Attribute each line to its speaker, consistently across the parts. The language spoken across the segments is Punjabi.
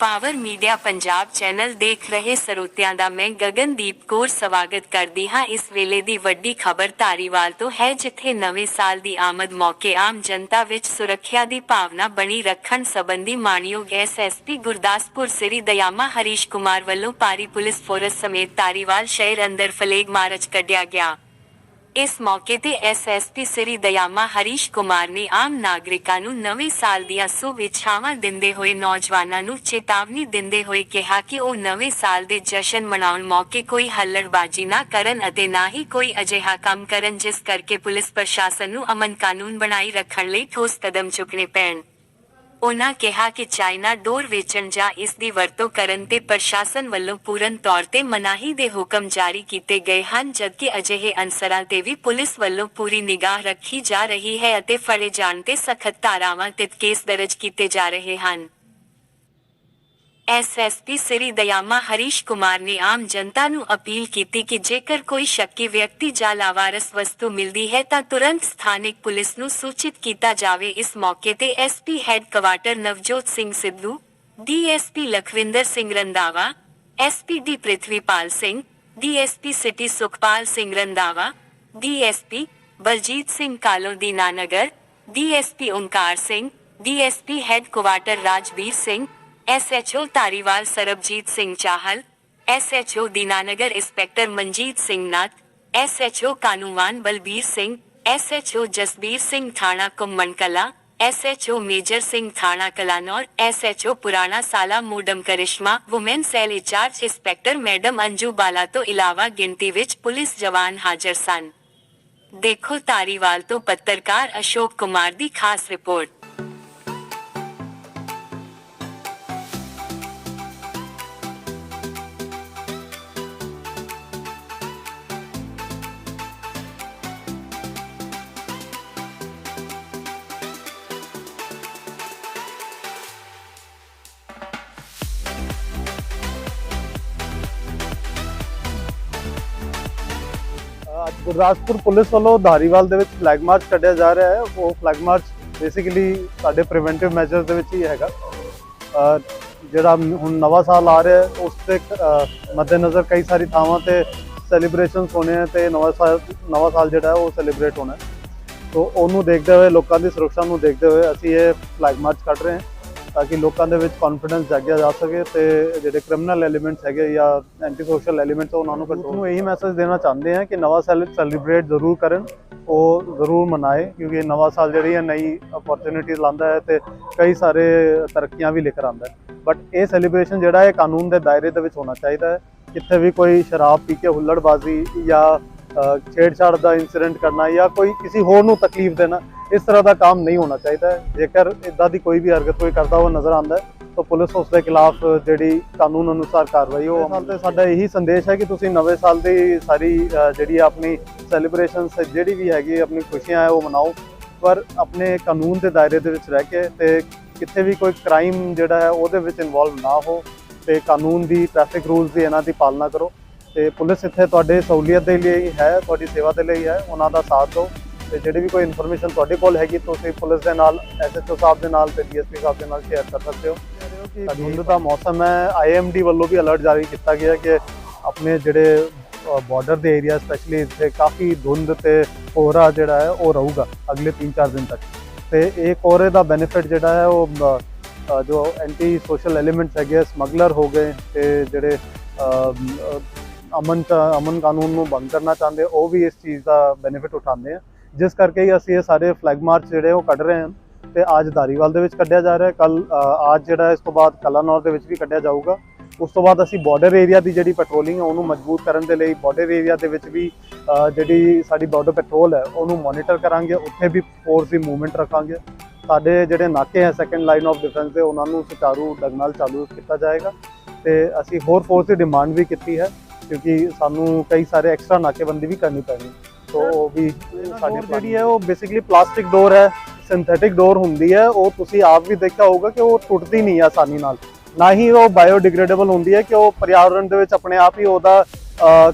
Speaker 1: ਪਾਵਰ ਮੀਡੀਆ ਪੰਜਾਬ ਚੈਨਲ ਦੇਖ ਰਹੇ ਸਰੋਤਿਆਂ ਦਾ ਮੈਂ ਗਗਨਦੀਪ ਕੌਰ ਸਵਾਗਤ ਕਰਦੀ ਹਾਂ ਇਸ ਵੇਲੇ ਦੀ ਵੱਡੀ ਖਬਰ ਧਾਰੀਵਾਲ ਤੋਂ ਹੈ ਜਿੱਥੇ ਨਵੇਂ ਸਾਲ ਦੀ ਆਮਦ ਮੌਕੇ ਆਮ ਜਨਤਾ ਵਿੱਚ ਸੁਰੱਖਿਆ ਦੀ ਭਾਵਨਾ ਬਣੀ ਰੱਖਣ ਸੰਬੰਧੀ ਮਾਨਯੋਗ ਐਸਐਸਪੀ ਗੁਰਦਾਸਪੁਰ ਸ੍ਰੀ ਦਯਾਮਾ ਹਰੀਸ਼ ਕੁਮਾਰ ਵੱਲੋਂ ਪਾਰੀ ਪੁਲਿਸ ਫੋਰਸ ਸਮੇਤ ਧਾਰੀਵਾਲ ਸ਼ਹਿਰ ਅੰਦਰ ਫਲੇਗ ਮਾਰਚ ਕੱਢਿਆ ਗਿਆ ਇਸ ਮੌਕੇ ਤੇ ਐਸਐਸਪੀ ਸ੍ਰੀ ਦਇਆਮਾ ਹਰੀਸ਼ ਕੁਮਾਰ ਨੇ ਆਮ ਨਾਗਰਿਕਾਂ ਨੂੰ ਨਵੇਂ ਸਾਲ ਦੀਆਂ ਸੁਵਿਛਾਵਾਂ ਦਿੰਦੇ ਹੋਏ ਨੌਜਵਾਨਾਂ ਨੂੰ ਚੇਤਾਵਨੀ ਦਿੰਦੇ ਹੋਏ ਕਿਹਾ ਕਿ ਉਹ ਨਵੇਂ ਸਾਲ ਦੇ ਜਸ਼ਨ ਮਨਾਉਣ ਮੌਕੇ ਕੋਈ ਹੱਲੜਬਾਜ਼ੀ ਨਾ ਕਰਨ ਅਤੇ ਨਾ ਹੀ ਕੋਈ ਅਜਿਹਾ ਕੰਮ ਕਰਨ ਜਿਸ ਕਰਕੇ ਪੁਲਿਸ ਪ੍ਰਸ਼ਾਸਨ ਨੂੰ ਅਮਨ ਕਾਨੂੰਨ ਬਣਾਈ ਰੱਖਣ ਲਈ ਠੋਸ ਕਦਮ ਚੁੱਕਣੇ ਪੈਣ। ਉਨ੍ਹਾਂ ਕਿਹਾ ਕਿ ਚਾਈਨਾ ਡੋਰ ਵੇਚਣ ਜਾਂ ਇਸ ਦੀ ਵਰਤੋਂ ਕਰਨ ਤੇ ਪ੍ਰਸ਼ਾਸਨ ਵੱਲੋਂ ਪੂਰਨ ਤੌਰ ਤੇ ਮਨਾਹੀ ਦੇ ਹੁਕਮ ਜਾਰੀ ਕੀਤੇ ਗਏ ਹਨ, ਜਦਕਿ ਅਜਿਹੇ ਅਨਸਰਾਂ ਤੇ ਵੀ ਪੁਲਿਸ ਵੱਲੋਂ ਪੂਰੀ ਨਿਗਾਹ ਰੱਖੀ ਜਾ ਰਹੀ ਹੈ ਅਤੇ ਫੜੇ ਜਾਣ ਤੇ ਸਖਤ ਧਾਰਾਵਾਂ ਤੇ ਕੇਸ ਦਰਜ ਕੀਤੇ ਜਾ ਰਹੇ ਹਨ। ਐਸਐਸਪੀ ਸ੍ਰੀ ਦਇਆਮਾ ਹਰੀਸ਼ ਕੁਮਾਰ ਨੇ ਆਮ ਜਨਤਾ ਨੂੰ ਅਪੀਲ ਕੀਤੀ ਕਿ ਜੇਕਰ ਕੋਈ ਸ਼ੱਕੀ ਵਿਅਕਤੀ ਜਾਂ ਲਾਵਾਰਸ ਵਸਤੂ ਮਿਲਦੀ ਹੈ ਤਾਂ ਤੁਰੰਤ ਸਥਾਨਿਕ ਪੁਲਿਸ ਨੂੰ ਸੂਚਿਤ ਕੀਤਾ ਜਾਵੇ। ਇਸ ਮੌਕੇ ਤੇ SP head quarter Navjot Singh Sidhu DSP Lakhwinder Singh Randhawa SP D Prithvipal Singh DSP city Sukhpal Singh Randhawa DSP Baljit Singh Kalo Dinanagar DSP Omkar Singh DSP head Rajveer Singh SHO Dhariwal Sarabjit Singh Chahal SHO Dinanagar inspector Manjit Singh Nath SHO Kahnuwan Balbir Singh SHO Jasbir Singh ਥਾਣਾ ਕੁੰਮਣ ਐਸਐਚਓ ਮੇਜਰ ਸਿੰਘ ਥਾਣਾ Kalanaur SHO Purana Shala madam Karishma woman cell incharge inspector madam Anju Bala ਤੋਂ ਇਲਾਵਾ ਗਿਣਤੀ ਵਿੱਚ ਪੁਲਿਸ ਜਵਾਨ ਹਾਜ਼ਰ ਸਨ ਦੇਖੋ ਧਾਰੀਵਾਲ ਤੋਂ ਪੱਤਰਕਾਰ ਅਸ਼ੋਕ ਕੁਮਾਰ ਦੀ ਖਾਸ ਰਿਪੋਰਟ
Speaker 2: ਅੱਜ ਗੁਰਦਾਸਪੁਰ ਪੁਲਿਸ ਵੱਲੋਂ ਧਾਰੀਵਾਲ ਦੇ ਵਿੱਚ ਫਲੈਗ ਮਾਰਚ ਕੱਢਿਆ ਜਾ ਰਿਹਾ ਹੈ। ਉਹ ਫਲੈਗ ਮਾਰਚ ਬੇਸਿਕਲੀ ਸਾਡੇ ਪ੍ਰੀਵੈਂਟਿਵ ਮੈਜਰ ਦੇ ਵਿੱਚ ਹੀ ਹੈਗਾ। ਜਿਹੜਾ ਹੁਣ ਨਵਾਂ ਸਾਲ ਆ ਰਿਹਾ ਉਸ ਤੇ ਮੱਦੇਨਜ਼ਰ ਕਈ ਸਾਰੀ ਥਾਵਾਂ ਤੇ ਸੈਲੀਬ੍ਰੇਸ਼ਨਸ ਹੋਣੇ ਆ ਤੇ ਨਵਾਂ ਸਾਲ ਨਵਾਂ ਸਾਲ ਜਿਹੜਾ ਹੈ, ਉਹ ਸੈਲੀਬ੍ਰੇਟ ਹੋਣਾ ਹੈ। ਸੋ ਉਹਨੂੰ ਦੇਖਦੇ ਹੋਏ, ਲੋਕਾਂ ਦੀ ਸੁਰੱਖਿਆ ਨੂੰ ਦੇਖਦੇ ਹੋਏ ਅਸੀਂ ਇਹ ਫਲੈਗ ਮਾਰਚ ਕੱਢ ਰਹੇ ਹਾਂ। ਤਾਂ ਕਿ ਲੋਕਾਂ ਦੇ ਵਿੱਚ ਕੌਨਫੀਡੈਂਸ ਜਾਗਿਆ ਜਾ ਸਕੇ ਤੇ ਜਿਹੜੇ ਕ੍ਰਿਮੀਨਲ ਐਲੀਮੈਂਟਸ ਹੈਗੇ ਜਾਂ ਐਂਟੀ ਸੋਸ਼ਲ ਐਲੀਮੈਂਟਸ ਉਹਨਾਂ ਨੂੰ ਕੰਟਰੋਲ ਨੂੰ ਇਹੀ ਮੈਸੇਜ ਦੇਣਾ ਚਾਹੁੰਦੇ ਹਾਂ ਕਿ ਨਵਾਂ ਸਾਲ ਸੈਲੀਬ੍ਰੇਟ ਜ਼ਰੂਰ ਕਰਨ, ਉਹ ਜ਼ਰੂਰ ਮਨਾਏ, ਕਿਉਂਕਿ ਨਵਾਂ ਸਾਲ ਜਿਹੜੀ ਹੈ ਨਈ ਅਪੋਰਚੁਨਿਟੀਜ਼ ਲਾਉਂਦਾ ਹੈ ਤੇ ਕਈ ਸਾਰੇ ਤਰੱਕੀਆਂ ਵੀ ਲੈ ਕੇ ਆਉਂਦਾ ਹੈ। ਬਟ ਇਹ ਸੈਲੀਬ੍ਰੇਸ਼ਨ ਜਿਹੜਾ ਹੈ ਕਾਨੂੰਨ ਦੇ ਦਾਇਰੇ ਦੇ ਵਿੱਚ ਹੋਣਾ ਚਾਹੀਦਾ ਹੈ। ਕਿੱਥੇ ਵੀ ਕੋਈ ਸ਼ਰਾਬ ਪੀ ਕੇ ਹੁੱਲੜਬਾਜ਼ੀ ਜਾਂ ਛੇੜਛਾੜ ਦਾ ਇਨਸੀਡੈਂਟ ਕਰਨਾ ਜਾਂ ਕੋਈ ਕਿਸੇ ਹੋਰ ਨੂੰ ਤਕਲੀਫ ਦੇਣਾ ਇਸ ਤਰ੍ਹਾਂ ਦਾ ਕੰਮ ਨਹੀਂ ਹੋਣਾ ਚਾਹੀਦਾ। ਹੈ ਜੇਕਰ ਇਦਾਂ ਦੀ ਕੋਈ ਵੀ ਹਰਕਤ ਕੋਈ ਕਰਦਾ ਹੋਇਆ ਨਜ਼ਰ ਆਉਂਦਾ ਹੈ ਤਾਂ ਪੁਲਿਸ ਉਸ ਦੇ ਖਿਲਾਫ ਜਿਹੜੀ ਕਾਨੂੰਨ ਅਨੁਸਾਰ ਕਾਰਵਾਈ ਉਹ ਅਮਲ ਤੇ ਸਾਡਾ ਇਹੀ ਸੰਦੇਸ਼ ਹੈ ਕਿ ਤੁਸੀਂ ਨਵੇਂ ਸਾਲ ਦੀ ਸਾਰੀ ਜਿਹੜੀ ਆਪਣੀ ਸੈਲੀਬ੍ਰੇਸ਼ਨਸ ਜਿਹੜੀ ਵੀ ਹੈਗੀ ਆਪਣੀ ਖੁਸ਼ੀਆਂ ਹੈ ਉਹ ਮਨਾਓ। ਪਰ ਆਪਣੇ ਕਾਨੂੰਨ ਦੇ ਦਾਇਰੇ ਦੇ ਵਿੱਚ ਰਹਿ ਕੇ ਤੇ ਕਿਤੇ ਵੀ ਕੋਈ ਕ੍ਰਾਈਮ ਜਿਹੜਾ ਹੈ ਉਹਦੇ ਵਿੱਚ ਇਨਵੋਲਵ ਨਾ ਹੋ ਤੇ ਕਾਨੂੰਨ ਦੀ ਟ੍ਰੈਫਿਕ ਰੂਲਸ ਦੀ ਇਹਨਾਂ ਦੀ ਪਾਲਣਾ ਕਰੋ। ਤੇ ਪੁਲਿਸ ਇੱਥੇ ਤੁਹਾਡੇ ਸਹੂਲੀਅਤ ਦੇ ਲਈ ਹੀ ਤੁਹਾਡੀ ਸੇਵਾ ਦੇ ਲਈ ਹੈ ਉਹਨਾਂ ਦਾ ਸਾਥ ਦਿਓ। ਤੇ ਜਿਹੜੀ ਵੀ ਕੋਈ ਇਨਫੋਰਮੇਸ਼ਨ ਤੁਹਾਡੇ ਕੋਲ ਹੈਗੀ ਤੁਸੀਂ ਪੁਲਿਸ ਦੇ ਨਾਲ ਐਸਐਚਓ ਸਾਹਿਬ ਦੇ ਨਾਲ ਤੇ ਡੀਐਸਪੀ ਸਾਹਿਬ ਦੇ ਨਾਲ ਸ਼ੇਅਰ ਕਰ ਸਕਦੇ ਹੋ। ਧੁੰਦ ਦਾ ਮੌਸਮ ਹੈ ਆਈਐਮਡੀ ਵੱਲੋਂ ਵੀ ਅਲਰਟ ਜਾਰੀ ਕੀਤਾ ਗਿਆ ਕਿ ਆਪਣੇ ਜਿਹੜੇ ਬਾਰਡਰ ਦੇ ਏਰੀਆ ਸਪੈਸ਼ਲੀ ਇੱਥੇ ਕਾਫੀ ਧੁੰਦ ਤੇ ਕੋਹਰਾ ਜਿਹੜਾ ਹੈ ਉਹ ਰਹੂਗਾ ਅਗਲੇ 3-4 ਦਿਨ ਤੱਕ। ਤੇ ਇਹ ਕੋਹਰੇ ਦਾ ਬੈਨੀਫਿਟ ਜਿਹੜਾ ਹੈ ਉਹ ਜੋ ਐਂਟੀ ਸੋਸ਼ਲ ਐਲੀਮੈਂਟਸ ਹੈਗੇ ਸਮਗਲਰ ਹੋ ਗਏ ਤੇ ਜਿਹੜੇ ਅਮਨ ਕਾ- ਅਮਨ ਕਾਨੂੰਨ ਨੂੰ ਬੰਦ ਕਰਨਾ ਚਾਹੁੰਦੇ, ਉਹ ਵੀ ਇਸ ਚੀਜ਼ ਦਾ ਬੈਨੀਫਿਟ ਉਠਾਉਂਦੇ ਆ। ਜਿਸ ਕਰਕੇ ਅਸੀਂ ਇਹ ਸਾਰੇ ਫਲੈਗ ਮਾਰਚ ਜਿਹੜੇ ਉਹ ਕੱਢ ਰਹੇ ਹਾਂ ਤੇ ਅੱਜ ਧਾਰੀਵਾਲ ਦੇ ਵਿੱਚ ਕੱਢਿਆ ਜਾ ਰਿਹਾ। ਹੈ ਕੱਲ ਅੱਜ ਜਿਹੜਾ ਇਸ ਤੋਂ ਬਾਅਦ ਕਲਾਨੌਰ ਦੇ ਵਿੱਚ ਵੀ ਕੱਢਿਆ ਜਾਊਗਾ। ਉਸ ਤੋਂ ਬਾਅਦ ਅਸੀਂ ਬਾਰਡਰ ਏਰੀਆ ਦੀ ਜਿਹੜੀ ਪੈਟਰੋਲਿੰਗ ਹੈ ਉਹਨੂੰ ਮਜ਼ਬੂਤ ਕਰਨ ਦੇ ਲਈ ਬਾਰਡਰ ਏਰੀਆ ਦੇ ਵਿੱਚ ਵੀ ਜਿਹੜੀ ਸਾਡੀ ਬਾਰਡਰ ਪੈਟਰੋਲ ਹੈ, ਉਹਨੂੰ ਮੋਨੀਟਰ ਕਰਾਂਗੇ। ਉੱਥੇ ਵੀ ਫੋਰਸ ਦੀ ਮੂਵਮੈਂਟ ਰੱਖਾਂਗੇ। ਸਾਡੇ ਜਿਹੜੇ ਨਾਕੇ ਹੈ ਸੈਕੰਡ ਲਾਈਨ ਆਫ ਡਿਫੈਂਸ ਦੇ, ਉਹਨਾਂ ਨੂੰ ਸੁਚਾਰੂ ਢੰਗ ਨਾਲ ਚਾਲੂ ਕੀਤਾ ਜਾਏਗਾ। ਤੇ ਅਸੀਂ ਹੋਰ ਫੋਰਸ ਦੀ ਡਿਮਾਂਡ ਵੀ ਕੀਤੀ ਹੈ। ਕਿਉਂਕਿ ਸਾਨੂੰ ਕਈ ਸਾਰੇ ਐਕਸਟਰਾ ਨਾਕੇਬੰਦੀ ਵੀ ਕਰਨੀ ਪੈਣੀ। ਸੋ ਉਹ ਵੀ ਸਾਡੀ ਜਿਹੜੀ ਹੈ ਉਹ ਬੇਸਿਕਲੀ ਪਲਾਸਟਿਕ ਡੋਰ ਹੈ ਸਿੰਥੈਟਿਕ ਡੋਰ ਹੁੰਦੀ ਹੈ ਉਹ ਤੁਸੀਂ ਆਪ ਵੀ ਦੇਖਿਆ ਹੋਊਗਾ ਕਿ ਉਹ ਟੁੱਟਦੀ ਨਹੀਂ ਆਸਾਨੀ ਨਾਲ। ਨਾ ਹੀ ਉਹ ਬਾਇਓਡਿਗ੍ਰੇਡੇਬਲ ਹੁੰਦੀ ਹੈ ਕਿ ਉਹ ਪਰਿਆਵਰਣ ਦੇ ਵਿੱਚ ਆਪਣੇ ਆਪ ਹੀ ਉਹਦਾ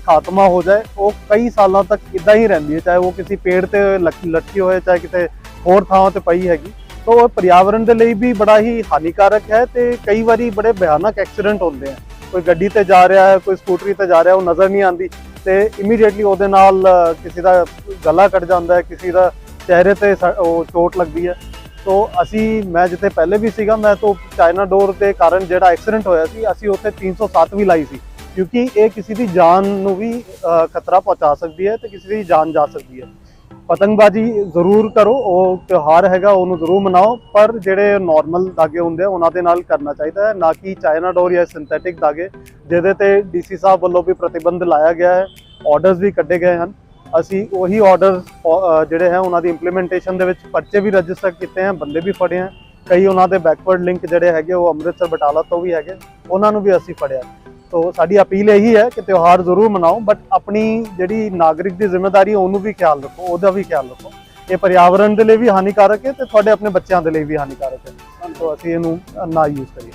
Speaker 2: ਖਾਤਮਾ ਹੋ ਜਾਏ। ਉਹ ਕਈ ਸਾਲਾਂ ਤੱਕ ਇਦਾਂ ਹੀ ਰਹਿੰਦੀ ਹੈ ਚਾਹੇ ਉਹ ਕਿਸੇ ਪੇੜ ਤੇ ਲਟ- ਲਟਕੀ ਹੋਏ ਚਾਹੇ ਕਿਤੇ ਹੋਰ ਥਾਵਾਂ ਤੇ ਪਈ ਹੈਗੀ। ਤਾਂ ਉਹ ਪਰਿਆਵਰਣ ਦੇ ਲਈ ਵੀ ਬੜਾ ਹੀ ਹਾਨੀਕਾਰਕ ਹੈ ਤੇ ਕਈ ਵਾਰੀ ਬੜੇ ਭਿਆਨਕ ਐਕਸੀਡੈਂਟ ਹੁੰਦੇ ਆ। ਕੋਈ ਗੱਡੀ ਤੇ ਜਾ ਰਿਹਾ ਹੈ, ਕੋਈ ਸਕੂਟਰੀ ਤੇ ਜਾ ਰਿਹਾ, ਉਹ ਨਜ਼ਰ ਨਹੀਂ ਆਉਂਦੀ ਤੇ ਇਮੀਡੀਏਟਲੀ ਉਹਦੇ ਨਾਲ ਕਿਸੇ ਦਾ ਗਲਾ ਕੱਟ ਜਾਂਦਾ ਹੈ, ਕਿਸੇ ਦਾ ਚਿਹਰੇ ਤੇ ਸ- ਉਹ ਚੋਟ ਲੱਗਦੀ ਹੈ। ਤੋ ਅਸੀਂ, ਮੈਂ ਜਿੱਥੇ ਪਹਿਲੇ ਵੀ ਸੀਗਾ, ਮੈਂ ਤੋਂ ਚਾਈਨਾ ਡੋਰ ਦੇ ਕਾਰਨ ਜਿਹੜਾ ਐਕਸੀਡੈਂਟ ਹੋਇਆ ਸੀ, ਅਸੀਂ ਉੱਥੇ 307 ਵੀ ਲਾਈ ਸੀ। ਕਿਉਂਕਿ ਇਹ ਕਿਸੇ ਦੀ ਜਾਨ ਨੂੰ ਵੀ ਖਤਰਾ ਪਹੁੰਚਾ ਸਕਦੀ ਹੈ ਤੇ ਕਿਸੇ ਦੀ ਜਾਨ ਜਾ ਸਕਦੀ ਹੈ। ਪਤੰਗਬਾਜ਼ੀ ਜ਼ਰੂਰ ਕਰੋ, ਉਹ ਤਿਉਹਾਰ ਹੈਗਾ, ਉਹਨੂੰ ਜ਼ਰੂਰ ਮਨਾਓ, ਪਰ ਜਿਹੜੇ ਨਾਰਮਲ ਧਾਗੇ ਹੁੰਦੇ ਆ, ਉਹਨਾਂ ਦੇ ਨਾਲ ਕਰਨਾ ਚਾਹੀਦਾ ਹੈ, ਨਾ ਕਿ ਚਾਈਨਾ ਡੋਰ ਜਾਂ ਸਿੰਥੈਟਿਕ ਧਾਗੇ ਜਿਹਦੇ ਤੇ ਡੀਸੀ ਸਾਹਿਬ ਵੱਲੋਂ ਵੀ ਪ੍ਰਤੀਬੰਧ ਲਾਇਆ ਗਿਆ ਹੈ ਆਰਡਰਸ ਵੀ ਕੱਢੇ ਗਏ ਹਨ। ਅਸੀਂ ਉਹੀ ਆਰਡਰ ਜਿਹੜੇ ਹੈ, ਉਹਨਾਂ ਦੀ ਇੰਪਲੀਮੈਂਟੇਸ਼ਨ ਦੇ ਵਿੱਚ ਪਰਚੇ ਵੀ ਰਜਿਸਟਰ ਕੀਤੇ ਹਨ, ਬੰਦੇ ਵੀ ਫੜੇ ਹਨ। ਕਈ ਉਹਨਾਂ ਦੇ ਬੈਕਵਰਡ ਲਿੰਕ ਜਿਹੜੇ ਹੈਗੇ, ਉਹ ਅੰਮ੍ਰਿਤਸਰ ਬਟਾਲਾ ਤੋਂ ਵੀ ਹੈਗੇ, ਉਹਨਾਂ ਨੂੰ ਵੀ ਅਸੀਂ ਫੜਿਆ ਤੋ ਸਾਡੀ ਅਪੀਲ ਇਹੀ ਹੈ ਕਿ ਤਿਉਹਾਰ ਜ਼ਰੂਰ ਮਨਾਓ ਬਟ ਆਪਣੀ ਜਿਹੜੀ ਨਾਗਰਿਕ ਦੀ ਜ਼ਿੰਮੇਵਾਰੀ ਉਹਨੂੰ ਵੀ ਖਿਆਲ ਰੱਖੋ, ਉਹਦਾ ਵੀ ਖਿਆਲ ਰੱਖੋ। ਇਹ ਪਰਿਆਵਰਣ ਦੇ ਲਈ ਵੀ ਹਾਨੀਕਾਰਕ ਹੈ ਤੇ ਤੁਹਾਡੇ ਆਪਣੇ ਬੱਚਿਆਂ ਦੇ ਲਈ ਵੀ ਹਾਨੀਕਾਰਕ ਹੈ। ਤੋ ਅਸੀਂ ਇਹਨੂੰ ਨਾ ਯੂਜ਼ ਕਰੀਏ।